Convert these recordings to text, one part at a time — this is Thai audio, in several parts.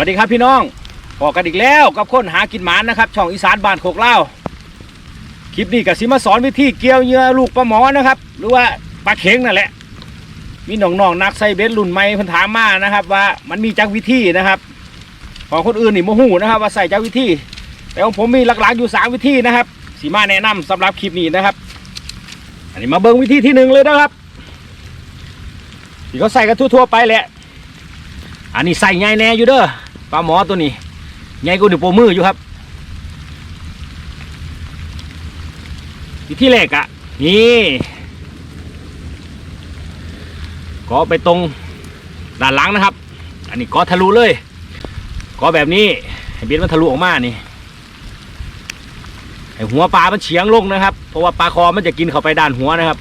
วัสดีครับพี่น้องพอกันอีกแล้วกับคนหากินหมานนะครับ ช่องอีสานบ้านโคกเล่าคลิปนี้กับสิมาสอนวิธีเกี่ยวเหยื่อลูกปลาหมอนะครับ หรือว่าปลาเข็งนั่นแหละ มีน้องๆนักไซเบสรุ่นใหม่พิ่นถามมานะครับ ว่ามันมีจักวิธีนะครับของคนอื่นนี่โมหูนะครับ ว่าใส่จักวิธี แต่ของผมมีหลักๆอยู่สามวิธีนะครับสีมาแนะนำสำหรับคลิปนี้นะครับ อันนี้มาเบิ่งวิธีที่หนึ่งเลยนะครับที่เขาใส่กันทั่วๆไปแหละอันนี้ใส่ใหญ่แน่อยู่เด้อ ปลาหมอตัวนี้ใหญ่กว่านิ้วโปมืออยู่ครับวิธีแรกอะนี่ก็ไปตรงด้านหลังนะครับ อันนี้ก็ทะลุเลยก็แบบนี้ให้เบ็ดมันทะลุออกมานี่ให้หัวปลา มันเฉียงลงนะครับ เพราะว่าปลาคอมันจะกินเข้าไปด้านหัวนะครับ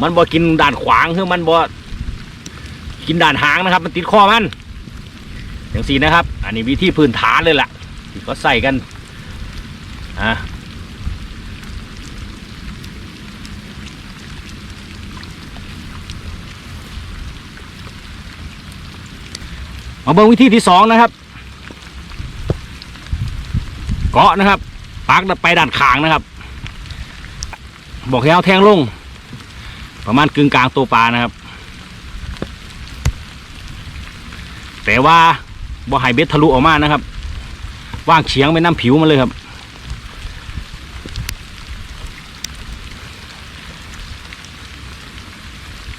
มันบ่กินด้านขวางคือมันบ่กินด้านหางนะครับ มันติดคอมัน อย่างสีนะครับ อันนี้วิธีพื้นฐานเลยล่ะที่ก็ใส่กันอะมาเบิ่งวิธีที่สองนะครับ เกาะนะครับปักไปด้านขางนะครับ บอกให้เอาแทงลง ประมาณกึ่งกลางตัวปลานะครับ แต่ว่า บ่ให้เบ็ดทะลุออกมานะครับว่างเฉียงไปน้ำผิวมันเลยครับ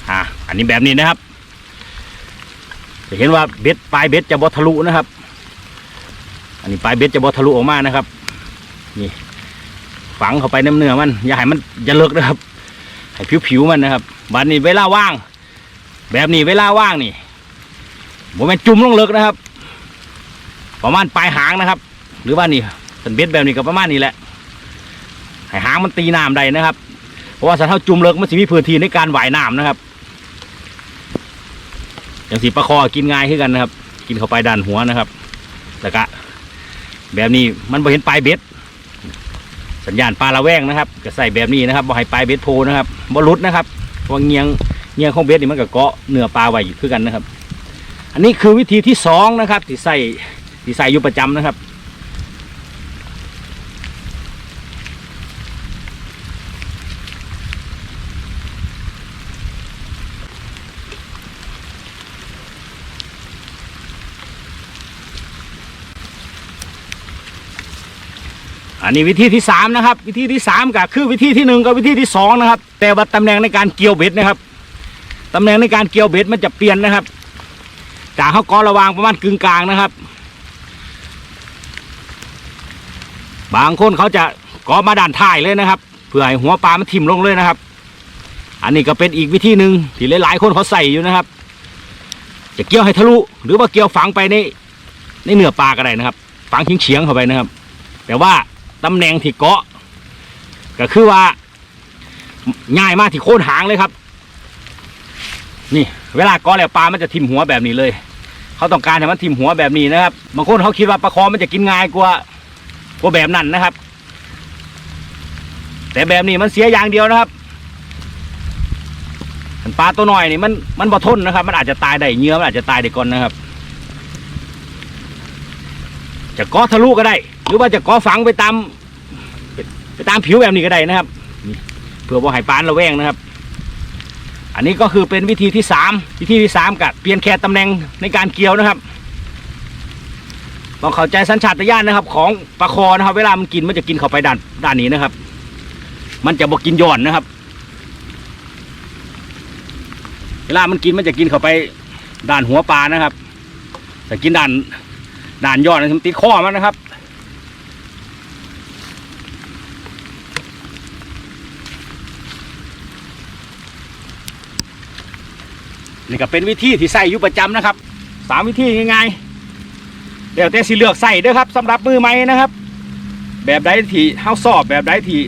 อะอันนี้แบบนี้นะครับ จะเห็นว่าเบ็ดปลายเบ็ดจะบอทะลุนะครับ อันนี้ปลายเบ็ดจะบอทะลุออกมานะครับ นี่ ฝังเข้าไปน้ำเนื้อมัน อย่าให้มันอย่าเลิกนะครับ ให้ผิวๆมันนะครับบัดนี้เวลาว่าง แบบนี้เวลาว่างนี่ผมเป็นจุ่มลงเลิกนะครับ ประมาณปลายหางนะครับ หรือว่านี่เป็นเบ็ดแบบนี้ก็ประมาณนี้แหละให้หางมันตีน้ำได้นะครับ เพราะว่าสัตว์เท่าจุ่มเลิกมันสิมีพื้นที่ในการว่ายน้ำนะครับอย่างสีปลาคอกินง่ายขึ้นกันนะครับ กินเข้าไปด้านหัวนะครับแล้วก็แบบนี้มันบ่เห็นปลายเบ็ด สัญญาณปลาละแวงนะครับก็ใส่แบบนี้นะครับบ่ให้ปลายเบ็ดโพนะครับบ่หลุดนะครับเพราะเงียงเงียงของเบ็ดนี่มันก็เกาะเนื้อปลาไว้อยู่คือกันนะครับ อันนี้คือวิธีที่สองนะครับที่ใส่ ที่ใส่อยู่ประจำนะครับอันนี้วิธีที่สามนะครับวิธีที่สามก็คือวิธีที่หนึ่งกับวิธีที่สองนะครับ แต่ว่าตำแหน่งในการเกี่ยวเบ็ดนะครับตำแหน่งในการเกี่ยวเบ็ดมันจะเปลี่ยนนะครับ จากเขากอระวางประมาณกึ่งกลางนะครับ บางคนเขาจะกอมาด้านท้ายเลยนะครับ เพื่อให้หัวปลามันทิ่มลงเลยนะครับ อันนี้ก็เป็นอีกวิธีหนึ่งที่หลายๆคนเขาใส่อยู่นะครับ จะเกี่ยวให้ทะลุหรือว่าเกี่ยวฝังไปในในเนื้อปลาก็ได้นะครับ ฝังเฉียงๆเข้าไปนะครับ แต่ว่าตำแหน่งที่เกาะ ก็คือว่าง่ายมากที่โค่นหางเลยครับ นี่ เวลาเกาะแล้วปลามันจะทิ่มหัวแบบนี้เลย เขาต้องการให้มันทิ่มหัวแบบนี้นะครับบางคนเขาคิดว่าปลาคอมันจะกินง่ายกว่า ว่าแบบนั้นนะครับ แต่แบบนี้มันเสียอย่างเดียวนะครับปลาตัวน้อยนี่มันมันบ่ทนนะครับ มันอาจจะตายได้เหงื้อมันอาจจะตายได้ก่อนนะครับ จะกาะทะลุก็ได้ หรือว่าจะกาะฝังไปตาม ไปตามผิวแบบนี้ก็ได้นะครับเพื่อว่าให้ปานระแวงนะครับ อันนี้ก็คือเป็นวิธีที่สามวิธีที่สามกับเปลี่ยนแค่ตำแหน่งในการเกี่ยวนะครับ ต้องเข้าใจสัญชาตญาณนะครับ ของปลาคอนะครับ เวลามันกินมันจะกินเข้าไปด้านด้านนี้นะครับ มันจะบอกกินย่อนนะครับ เวลามันกินมันจะกินเข้าไปด้านหัวปลานะครับแต่กินด้านด่านยอดนะมันติดข้อมันนะครับ นี่ก็เป็นวิธีที่ใส่อยู่ประจำนะครับสามวิธีง่ายๆ เดี๋ยวแต่สิเลือกใส่เด้วยครับสำหรับมือใหม่นะครับ แบบใดที่เฮาสอบแบบใดที่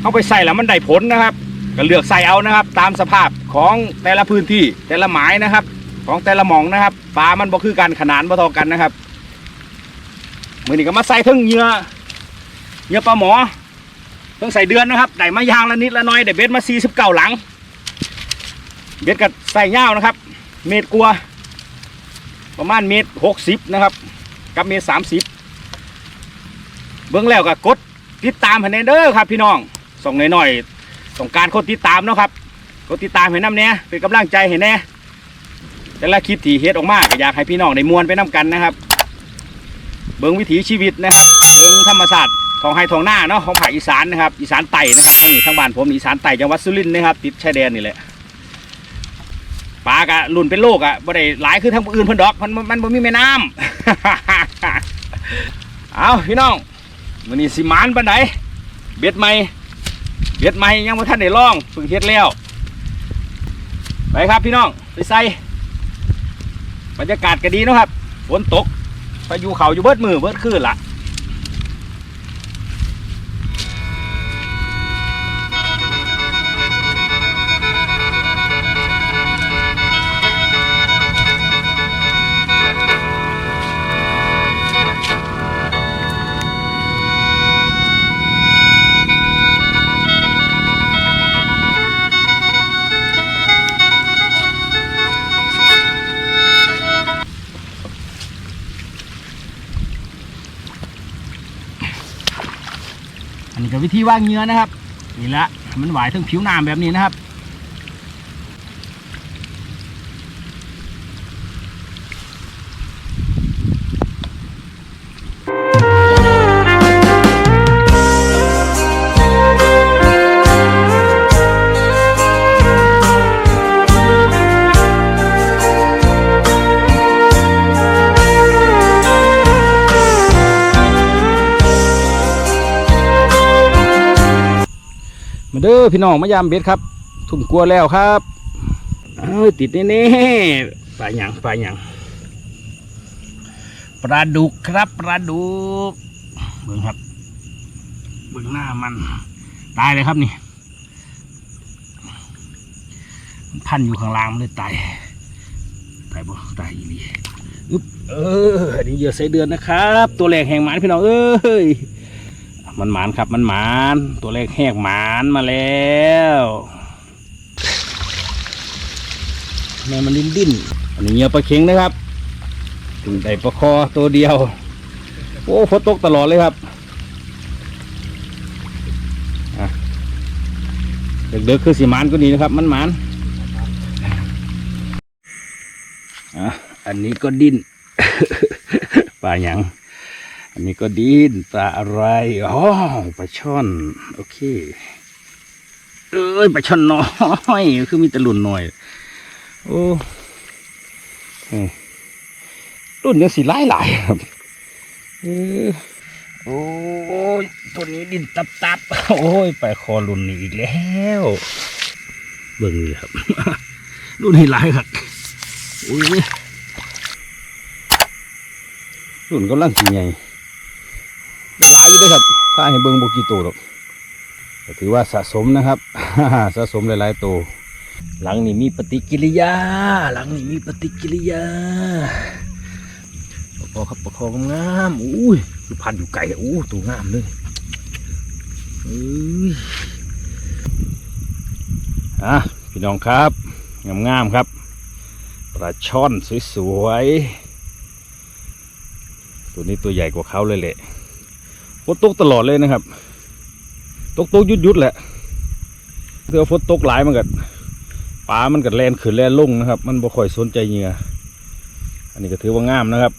เฮาไปใส่แล้วมันได้ผลนะครับ ก็เลือกใส่เอานะครับ ตามสภาพของแต่ละพื้นที่แต่ละหมายนะครับ ของแต่ละหมองนะครับปลามันบ่คือกันขนานบ่เท่ากันนะครับมือนี้ก็มาใส่เทั้งเหยื่อเหยื่อปลาหมอเพิ่งใส่เดือนนะครับได้มายางละนิดละน้อยได้เบ็ดมาสี่สิบเก้าหลัง เบ็ดกับใส่เง่าวนะครับ เม็ดกลัวประมาณเมตรหกสิบนะครับ กับเมตรสามสิบเบื้องแล้วก็กดติดตามให้แน่เด้อครับ พี่น้องส่งหน่อยๆต้องการคนติดตามเนาะครับกดติดตามให้น้ำเนี้ยเป็นกำลังใจให้แน่แต่ละคลิปที่เฮ็ดออกมาก็อยากให้พี่น้องได้มวนไปน้กันนะครับ เบิ้องวิถีชีวิตนะครับเบิ้องธรรมศาสตร์ของไฮทองหน้าเนาะของภาคอีสานนะครับอีสานไต่นะครับนี่ทางบ้านผมอีสานไต่จังหวัดสุรินทร์นะครับติดชายแดนนี่แหละ ปลากะลุ่นเป็นโลกอะบ่ได้หลายคือทางอื่นเพิ่นดอกมันมันบ่มีแม่น้ำเอาพี่น้องวันนี้สิมานปานไหนเบ็ดใหม่เบ็ดใหม่ยังบ่ทันได้ลองเพิ่งเฮ็ดแล้วไปครับพี่น้องไปใส่บรรยากาศก็ดีเนาะครับฝนตกพายุเขาอยู่เบิดมือเบิดคืนละ อันนี้ก็วิธีว่างเนื้อนะครับ นี่ละมันไหวทั้งผิวน้ำแบบนี้นะครับ มาเด้อพี่น้องมายามเบ็ดครับ ทุ่มกลัวแล้วครับเอ้ยติดแน่ๆปลาหยังปลาหยังปลาดุกครับปลาดุกเบิ่งครับเบิ่งหน้ามัน ตายเลยครับนี่มันพันอยู่ข้างล่างมันเลยตายตายบ่ตายอีหลีอึ๊บเอออันนี้เหยื่อใส่เดือนนะครับ ตัวแรกแห่งหมานพี่น้องเอ้ย มันหมานครับมันหมานตัวเลขแหกหมานมาแล้วแม่มันดิ้นดิ้นอันนี้เงียปลาเค็งนะครับถึงได้ปลาคอตัวเดียว โอ้ฝนตกตลอดเลยครับเด็กๆคือสีหมานก็ดีนะครับ มันหมานอะอันนี้ก็ดิ้นปลาหยัง อันนี้ก็ดินปลาอะไรอ๋อปลาช่อน โอเค เอ้ยปลาช่อนน้อยคือมีแต่รุ่นหน่อย โอ้ยรุ่นยังสีหลายหลายครับเออโอ้ยตัวนี้ดินตับตับโอ้ยไปคอรุ่นนี้อีกแล้วเบิ่งนี่ครับรุ่นนี้หลายครับอุ้ยรุ่นก็ลังสีใหญ่ได้ หลายอยู่ด้วยครับ ถ้าให้เบิ้งโบกีโตวหรอกถือว่าสะสมนะครับสะสมหลายๆตัวหลังนี้มีปฏิกิริยา หลังนี้มีปฏิกิริยาประคอครับประคองามอุ้ยคือพันอยู่ไกลอู้ตัวงามเลยอุ้ยอะพี่น้องครับงามๆครับปลาช่อนสวยๆตัวนี้ตัวใหญ่กว่าเขาเลยแหละ ฝนตกตลอดเลยนะครับ ตกตกยุดยุดแหละเพื่อฝนตกหลายมันก็ปลามันก็แลนขึ้นแลนลงนะครับ มันบ่ค่อยสนใจเหงื่ออันนี้ก็ถือว่างามนะครับ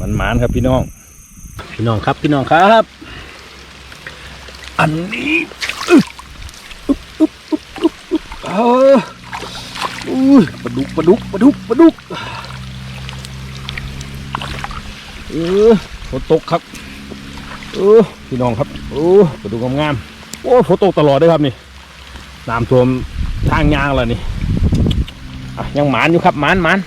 มันหมานครับพี่น้อง พี่น้องครับพี่น้องครับ อันนี้เอออุ้ยปลาดุกปลาดุกปลาดุกปลาดุกเออ ฝนตกครับเออพี่น้องครับโอ้ไปดูงามๆโอ้ฝนตกตลอดเลยครับนี่น้ำท่วมทางยางแล้วนี่อะยังหมานอยู่ครับหมานหมาน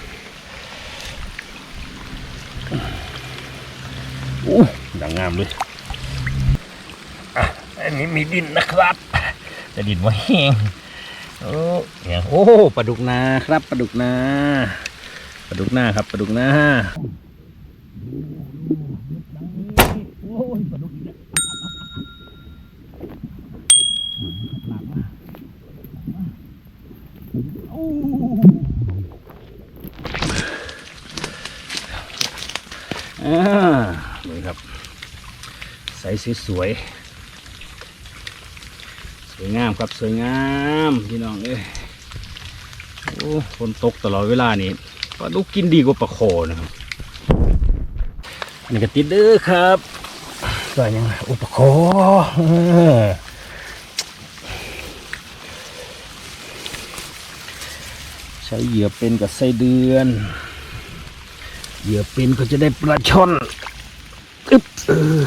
อู้ดังงามเลยอะอันนี้มีดินนะครับแต่ดินว่าแห้งโอ้เนี่ยโอ้ปลาดุกนาครับปลาดุกนาปลาดุกนาครับปลาดุกนา โอ้ยปลาดุกอีกแล้วโอ้ อ่านี่ครับ ใสสวยๆสวยงามครับสวยงามพี่น้องเอ้ยโอ้ฝนตกตลอดเวลานี่ปลาดุกกินดีกว่าปลาโคนะครับอันนี้ก็ติดเด้อครับก็ยังอุปโคใช้เหยื่อเป็นกับไส้เดือน เหยื่อเป็นก็จะได้ปลาช่อนอึ๊บเออ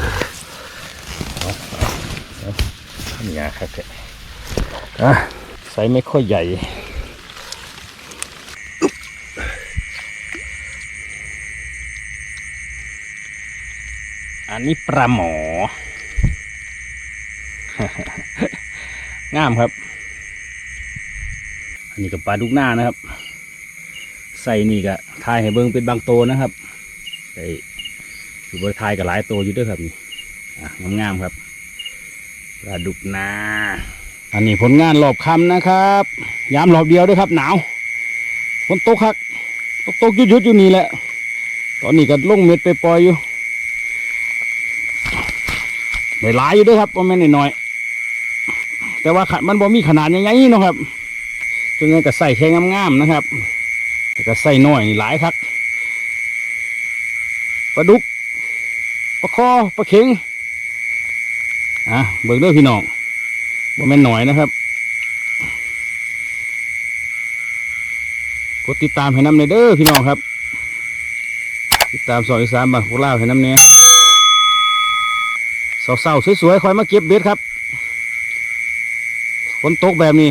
นี่ยครับแกอะไซไม่ค่อยใหญ่อันนี้ปลาหมอ งามครับ อันนี้กับปลาดุกหน้านะครับ ใส่นี่ก็ทายให้เบิ่งเป็นบางโตวนะครับใส่คือบริทายกับหลายโตวอยู่ด้วยครับนี่งามๆครับปลาดุกนา อันนี้ผลงานรอบคำนะครับยามรอบเดียวด้วยครับ หนาวฝนตกครับตกตกๆหยุดอยู่นี่แหละ ตอนนี้ก็ลงเม็ดไปปล่อยอยู่ได้หลายอยู่ด้วยครับประมาณหน้อยๆแต่ว่ามันบ่มีขนาดใหญ่ๆเนาะครับจนไงก็ใส่แค่งามๆนะครับ แล้วก็ใส่น้อยนี่หลายครับปลาดุกปลาคอปลาเข็งอะเบิกเด้อพี่น้องบ่แม่นหน่อยนะครับกดติดตามให้น้ำในเด้อพี่น้องครับ ติดตามสอยอีสามบางพวกเล่าให้น้ำเนี้ยเศร้าๆสวยๆคอยมาเก็บเบ็ดครับฝนตกแบบนี้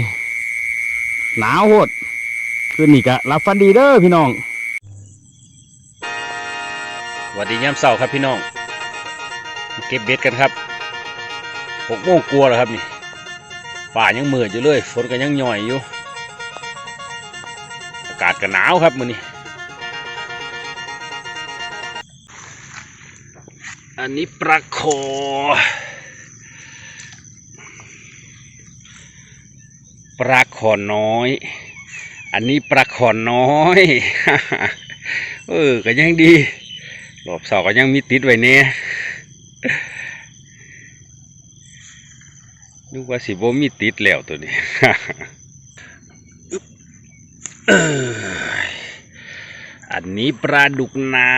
หนาวโหด คืนนี้กะรับฟันดีเด้อพี่น้องสวัสดียามเช้าครับพี่น้อง เก็บเบ็ดกันครับหกโมงกลัวแล้วครับนี่ป่ายังมืดอยู่เลยฝนก็ยังหย่อยอยู่ อากาศก็หนาวครับมื้อนี้ อันนี้ปลาโคปลาขอน้อย อันนี้ปลาขอนน้อย เออ ก็ยังดีรอบเสาก็ยังมีติดไว้เนี่ยนึกว่าสิบ่มีติดแล้วตัวนี้อันนี้ปลาดุกนา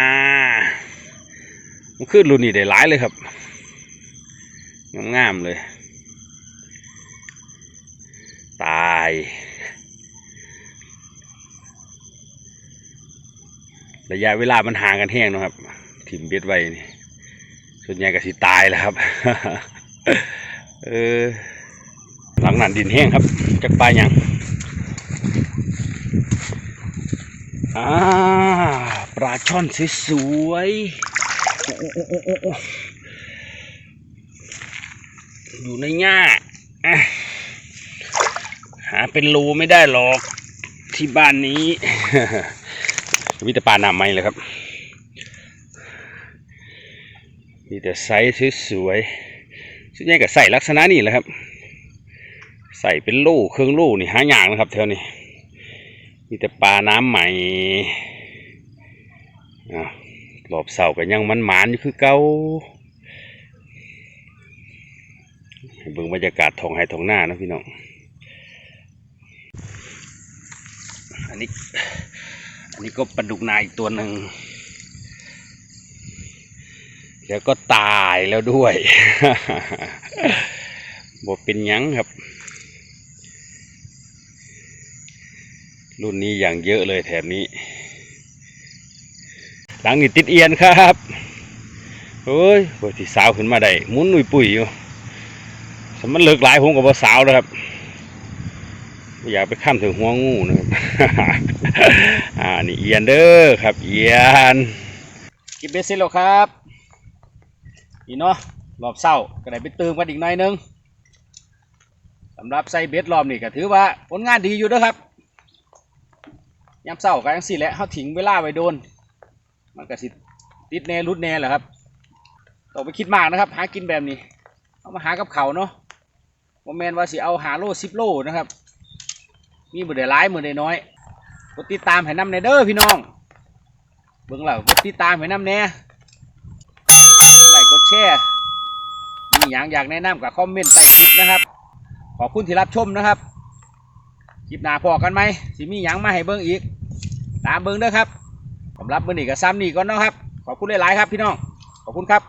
มันขึ้นรุ่นนี้ได้หลายเลยครับ งามๆเลย ตาย ระยะเวลามันห่างกันแห้งนะครับ ถิ่มเบ็ดไว้นี่ส่วนใหญ่ก็สิตายแล้วครับ เออหลังนั้นดินแห้งครับจากปลายยังอ่าปลาช่อนสวยๆอยู่ในหญ้าอ่หาเป็นรูไม่ได้หรอกที่บ้านนี้ มีแต่ปลาหนามไม้เลยครับ มีแต่ไซส์สวยๆส่วนใหญ่ก็ใส่ลักษณะนี้แหละครับ ใส่เป็นโล่เครื่องโล่นี่หาอย่างนะครับแถวนี้ มีแต่ปลาน้ำใหม่อะรอบเสาก็ยังมันหมานอยู่คือเก่าเบิ่งบรรยากาศทองไห้ทองหน้านะพี่น้อง อันนี้ อันนี้ก็ปลาดุกนาอีกตัวหนึ่งแล้วก็ตายแล้วด้วยบอกเป็นยังครับ รุ่นนี้อย่างเยอะเลยแถบนี้ หลังนี่ติดเอียนครับเฮ้ยปกติสาวขึ้นมาได้มุนนุ่ยปุ๋ยอยู่สมันเลิกหลายผมกับสาวแล้วครับ อยากไปข้ามถึงหัวงูนะครับอ่านี่เอียนเด้อครับ เอียนกินเบสเสร็จแล้วครับนี่เนาะรอบเศร้าก็ได้ไปเติมกันอีกหน่อยนึงสำหรับใส่เบสรอบนี่ก็ถือว่าผลงานดีอยู่เด้อครับยามเศร้าก็ยังสี่แหละเขาถิงเวลาไว้โดน มันก็สิติดแน่รุดแน่แหละครับต้องไปคิดมากนะครับ หากินแบบนี้ เอามาหากับเขาเนาะโมแมนว่าสิเอาหาโลสิบโลนะครับ มีมือได้ร้ายมือได้น้อยกดติดตามให้น้ำในเด้อพี่น้อง เบิ่งแล้วกดติดตามให้น้ำแน่กดไลค์กดแชร์มีอย่างอยากแนะนำกับคอมเมนต์ใต้คลิปนะครับ ขอบคุณที่รับชมนะครับ คลิปหน้าพอกันไหมสิมีหยังมาให้เบิ่งอีก ตามเบิ่งเด้อครับสำหรับมื้อนี้ก็ซ้ำนี่ก่อนเนาะครับ ขอบคุณหลายๆครับพี่น้อง ขอบคุณครับ